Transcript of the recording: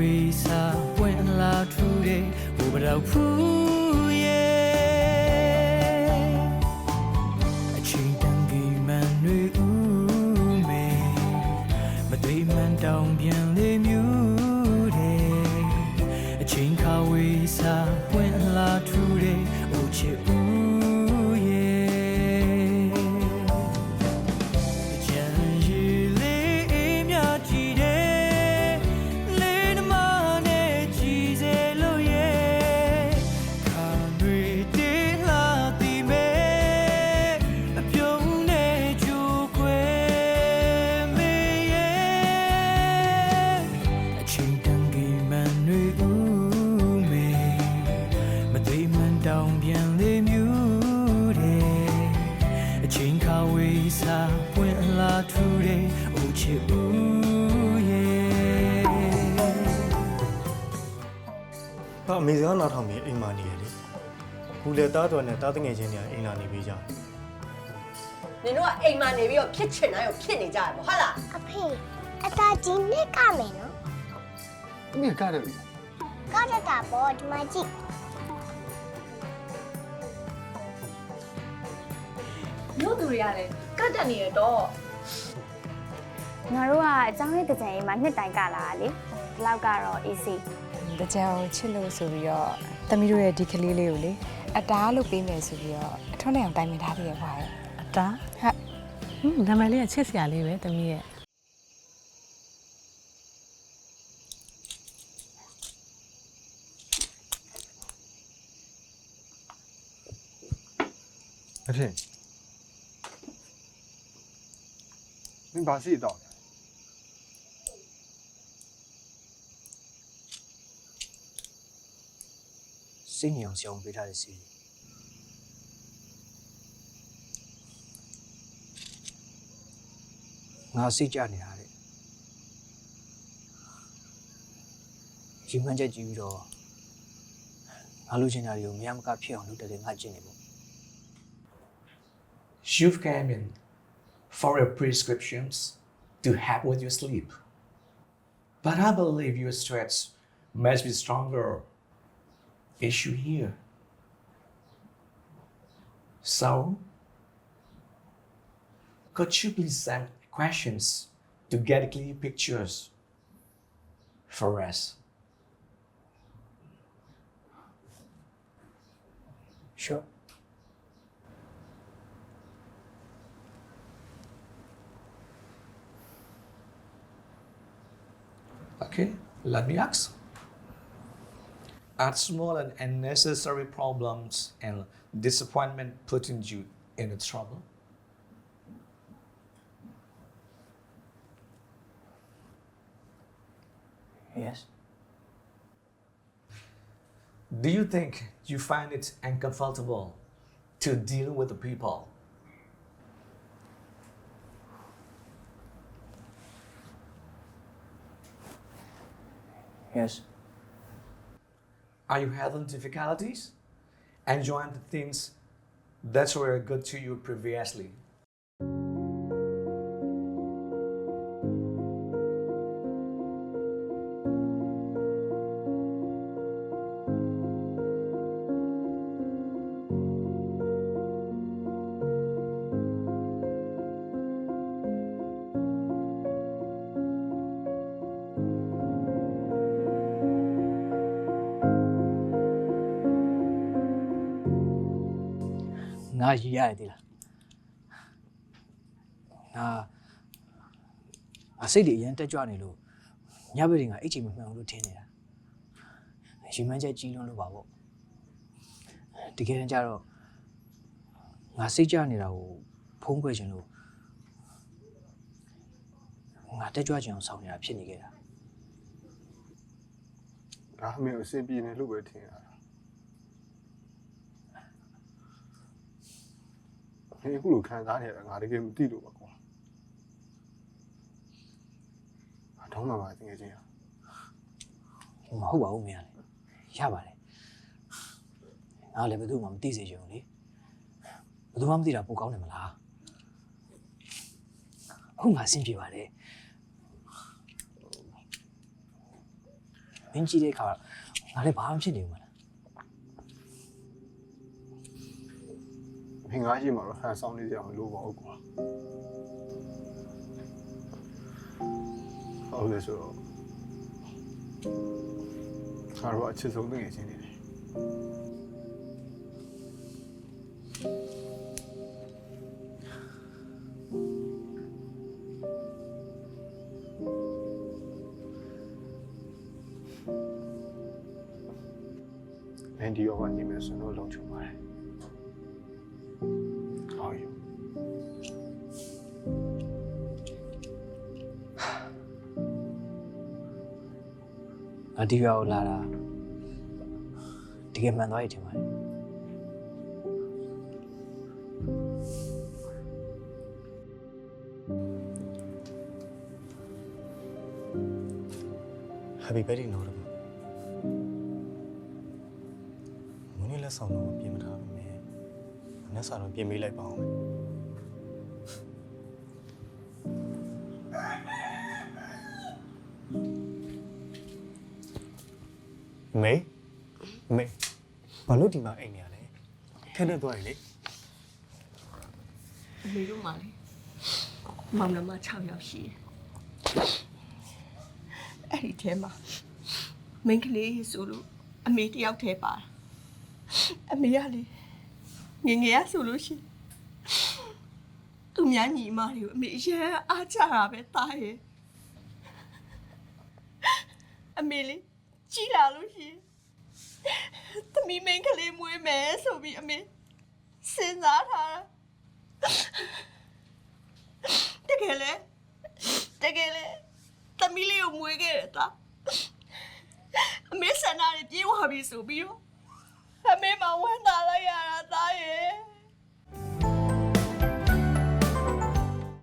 ဝေးစာပွင့်လာထူတဲ့ဘုရားဖူး အမေစကားနားထောင်ပြီးအိမ်မာနေရလေဘူလေတားတော်နဲ့တားတငယ်ချင်းတွေကအိမ်လာနေပေးကြတယ်နင်တို့ကအိမ်မှာနေပြီးတော့ဖြစ်ချင်တိုင်းကိုဖြစ်နေကြရပေါ့ဟုတ်လားအဖေအသာကြီးနဲ့ကမယ်နော်မင်းကတယ်ကရတာပေါ်ဒီမှာကြည့်မြို့သူတွေကလည်းကတ်တက်နေရတော့ငါတို့ကအကြောင်းရဲ့တကြံအိမ်မှာနှစ်တိုင်ကလာတာလေဒီလောက်ကတော့ AC တကြံကိုချစ်လို့ဆိုပြီးတော့တမီးတို့ရဲ့ဒီကလေးလေးကိုလေအတားလို့ပေးမယ်ဆိုပြီးတော့အထွန်းနဲ့အောင်တိုင်ပင်ထားပြီးရပါရဲ့အတားဟုတ်ဟွန်းနာမည်လေးကချစ်စရာလေးပဲတမီးရဲ့အထင်မင်းဘာစီတော့လဲ စိတ်ညစ်အောင်ရှောင်ပေးထားတဲ့စီငါစိတ်ကြနေတာတဲ့ရီမှန်းချက်ကြည့်ပြီးတော့ငါလိုချင်တာတွေကိုမရမကဖြစ်အောင်လုပ်တဲ့ငါကျင့်နေပေါ့ You've come in for your prescriptions to help with your sleep. But I believe your stress must be stronger issue here. So, could you please send questions to get clear pictures for us? Sure. Okay, let me ask. Are small and unnecessary problems and disappointment putting you in a trouble? Yes. Do you think you find it uncomfortable to deal with the people? Yes. Are you having difficulties enjoying the things that were good to you previously? ။ ငါရည်ရတယ်တိလား။ငါအစိတ်တွေအရင်တက်ကြွနေလို့ညဘက်တွေကအိတ်ချိန်မမှန်ဘူးလို့ထင်နေတာ။ရီမှန်းချက်ကြီးလွန်းလို့ပါပေါ့။တကယ်တမ်းကျတော့ငါစိတ်ကြနေတာကိုဖုံးခွဲခြင်းလို့ငါတက်ကြွခြင်းအောင်ဆောင်နေတာဖြစ်နေခဲ့တာဒါအမေကိုအဆင်ပြေနေလို့ပဲထင်ရတာ မင်းအခုလိုခံစားနေရတာငါတကယ်မသိလို့ပါကွာအထောင်းမှာပါတကယ်ချင်းရ။မဟုတ်ပါဘူးမင်းကလေ။ရပါတယ်။ငါလည်းဘယ်သူမှမသိစေချင်ဘူးလေ။ဘယ်သူမှမသိတာပိုကောင်းတယ်မလား။ဟုတ်ငါအဆင်ပြေပါတယ်။မင်းကြည့်တဲ့အခါငါလည်းဘာမှဖြစ်နေဘူးမလား မင်းငါရှိမှာတော့ဟန်ဆောင်နေကြမလို့ပါဘူးကွာဟုတ်လေဆိုတော့ငါတို့အချစ်ဆုံးတကယ်ချင်းနေတယ်မန်ဒီယောကနေမယ်ဆိုတော့လုံချုံပါတယ်။ ငါဒီရွာကိုလာတာတကယ်မှန်သွားပြီထင်ပါတယ်ဟက်ပီဘက်ဒီနော်တော့မင်းလည်းဆောင်တော့ပြင်မထားဘူးမယ်မနေ့စာတော့ပြင်ပေးလိုက်ပါအောင်မယ် မေမေဘာလို့ဒီမှာအိမ်နေရလဲခက်နေသွားပြီလေအမေတို့မှလေမောင်နှမ6ယောက်ရှိတယ်အဲ့ဒီထဲမှာမိန်းကလေးဆိုလို့အမေတယောက်တည်းပါတာအမေကလေငယ်ငယ်ရဆိုလို့ရှိရင်သူများညီမတွေကိုအမေအရင်အားချတာပဲတားရဲ့အမေလေ ကြီးလာလို့ရှိရင်သမီးမိန်းကလေးမွေးမယ်ဆိုပြီးအမေစဉ်းစားထားတာတကယ်လဲတကယ်လဲသမီးလေးကိုမွေးခဲ့တယ်တာအမေဆန္ဒတွေပြေးသွားပြီဆိုပြီးတော့အမေမဝမ်းသာလိုက်ရတာသားရဲ့